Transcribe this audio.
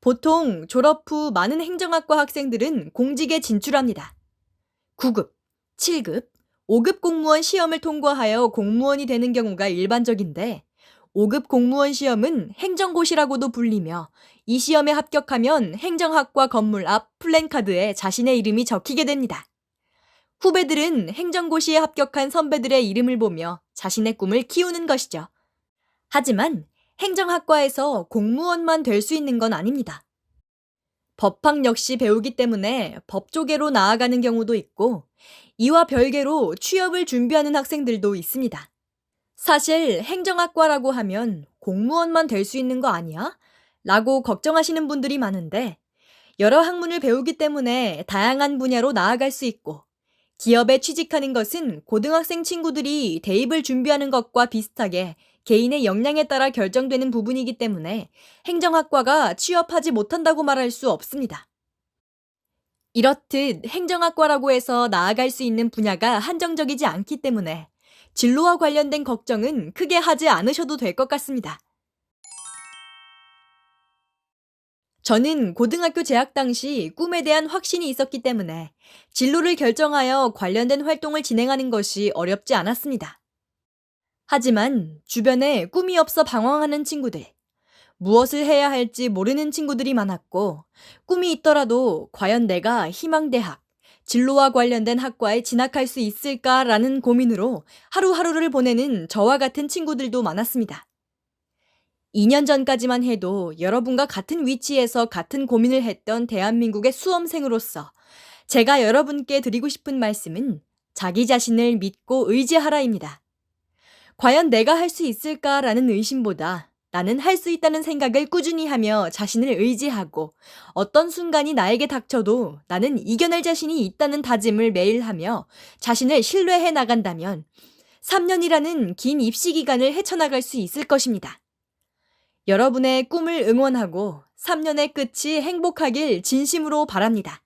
보통 졸업 후 많은 행정학과 학생들은 공직에 진출합니다. 9급, 7급, 5급 공무원 시험을 통과하여 공무원이 되는 경우가 일반적인데 5급 공무원 시험은 행정고시라고도 불리며 이 시험에 합격하면 행정학과 건물 앞 플랜카드에 자신의 이름이 적히게 됩니다. 후배들은 행정고시에 합격한 선배들의 이름을 보며 자신의 꿈을 키우는 것이죠. 하지만 행정학과에서 공무원만 될 수 있는 건 아닙니다. 법학 역시 배우기 때문에 법조계로 나아가는 경우도 있고, 이와 별개로 취업을 준비하는 학생들도 있습니다. 사실 행정학과라고 하면 공무원만 될 수 있는 거 아니야? 라고 걱정하시는 분들이 많은데, 여러 학문을 배우기 때문에 다양한 분야로 나아갈 수 있고, 기업에 취직하는 것은 고등학생 친구들이 대입을 준비하는 것과 비슷하게 개인의 역량에 따라 결정되는 부분이기 때문에 행정학과가 취업하지 못한다고 말할 수 없습니다. 이렇듯 행정학과라고 해서 나아갈 수 있는 분야가 한정적이지 않기 때문에 진로와 관련된 걱정은 크게 하지 않으셔도 될 것 같습니다. 저는 고등학교 재학 당시 꿈에 대한 확신이 있었기 때문에 진로를 결정하여 관련된 활동을 진행하는 것이 어렵지 않았습니다. 하지만 주변에 꿈이 없어 방황하는 친구들, 무엇을 해야 할지 모르는 친구들이 많았고, 꿈이 있더라도 과연 내가 희망대학, 진로와 관련된 학과에 진학할 수 있을까라는 고민으로 하루하루를 보내는 저와 같은 친구들도 많았습니다. 2년 전까지만 해도 여러분과 같은 위치에서 같은 고민을 했던 대한민국의 수험생으로서 제가 여러분께 드리고 싶은 말씀은 자기 자신을 믿고 의지하라입니다. 과연 내가 할 수 있을까라는 의심보다 나는 할 수 있다는 생각을 꾸준히 하며 자신을 의지하고 어떤 순간이 나에게 닥쳐도 나는 이겨낼 자신이 있다는 다짐을 매일 하며 자신을 신뢰해 나간다면 3년이라는 긴 입시 기간을 헤쳐나갈 수 있을 것입니다. 여러분의 꿈을 응원하고 3년의 끝이 행복하길 진심으로 바랍니다.